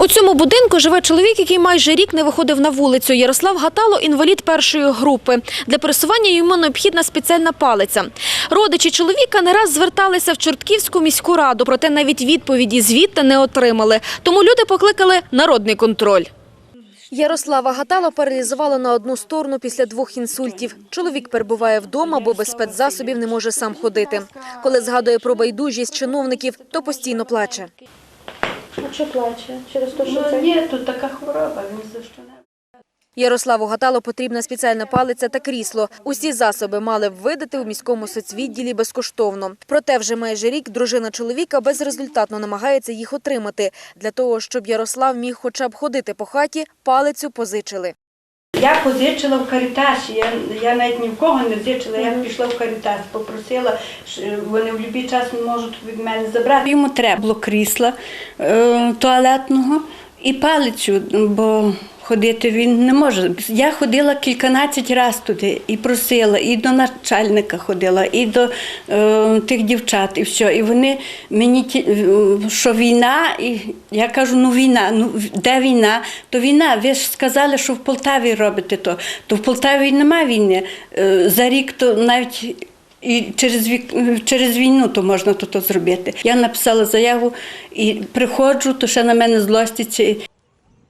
У цьому будинку живе чоловік, який майже рік не виходив на вулицю. Ярослав Гатало – інвалід першої групи. Для пересування йому необхідна спеціальна палиця. Родичі чоловіка не раз зверталися в Чортківську міську раду, проте навіть відповіді звідти не отримали. Тому люди покликали народний контроль. Ярослава Гатало паралізувало на одну сторону після двох інсультів. Чоловік перебуває вдома, бо без спецзасобів не може сам ходити. Коли згадує про байдужість чиновників, то постійно плаче. А що плаче? Через те, що Ну, це ні, тут така хвороба, він за що не. Ярославу Гатало потрібна спеціальна палиця та крісло. Усі засоби мали б видати у міському соцвідділі безкоштовно. Проте вже майже рік дружина чоловіка безрезультатно намагається їх отримати. Для того, щоб Ярослав міг хоча б ходити по хаті, палицю позичили. Я позичила в Карітасі, я, я навіть ні в кого не зичила, я пішла в Карітас, попросила, що вони в будь-який час можуть від мене забрати. Йому треба було крісла е, туалетного і палицю, бо ходити він не може. Я ходила кільканадцять разів туди і просила, і до начальника ходила, і до е, тих дівчат, і все. І вони мені ті- е, що війна, і я кажу, ну війна, ну де війна? То війна. Ви ж сказали, що в Полтаві робите то. То в Полтаві немає війни. Е, За рік то навіть. І через вік через війну то можна то, то зробити. Я написала заяву і приходжу, то ще на мене злоститься.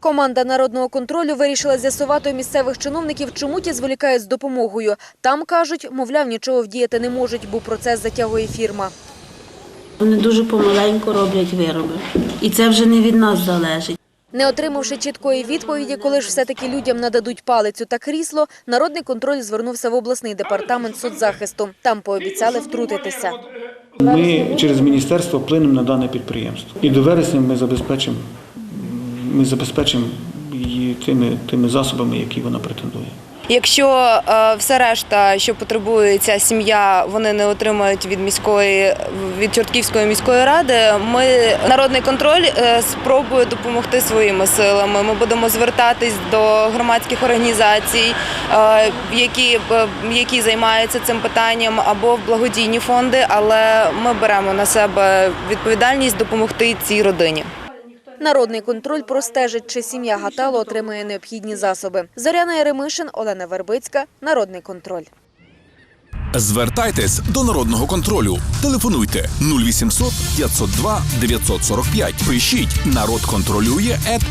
Команда народного контролю вирішила з'ясувати у місцевих чиновників, чому ті зволікають з допомогою. Там кажуть, мовляв, нічого вдіяти не можуть, бо процес затягує фірма. Вони дуже помаленьку роблять вироби. І це вже не від нас залежить. Не отримавши чіткої відповіді, коли ж все-таки людям нададуть палицю та крісло, народний контроль звернувся в обласний департамент соцзахисту. Там пообіцяли втрутитися. Ми через міністерство вплинемо на дане підприємство. І до вересня ми забезпечимо, ми забезпечимо її тими, тими засобами, які вона претендує. Якщо е, все решта, що потребує ця сім'я, вони не отримають від міської від Чортківської міської ради, ми народний контроль е, спробує допомогти своїми силами. Ми будемо звертатись до громадських організацій, е, які, які займаються цим питанням, або в благодійні фонди, але ми беремо на себе відповідальність допомогти цій родині. Народний контроль простежить, чи сім'я Гатало отримує необхідні засоби. Зоряна Яремишин, Олена Вербицька. Народний контроль. Звертайтесь до народного контролю. Телефонуйте 0800 502 945. Пишіть народ контролює at.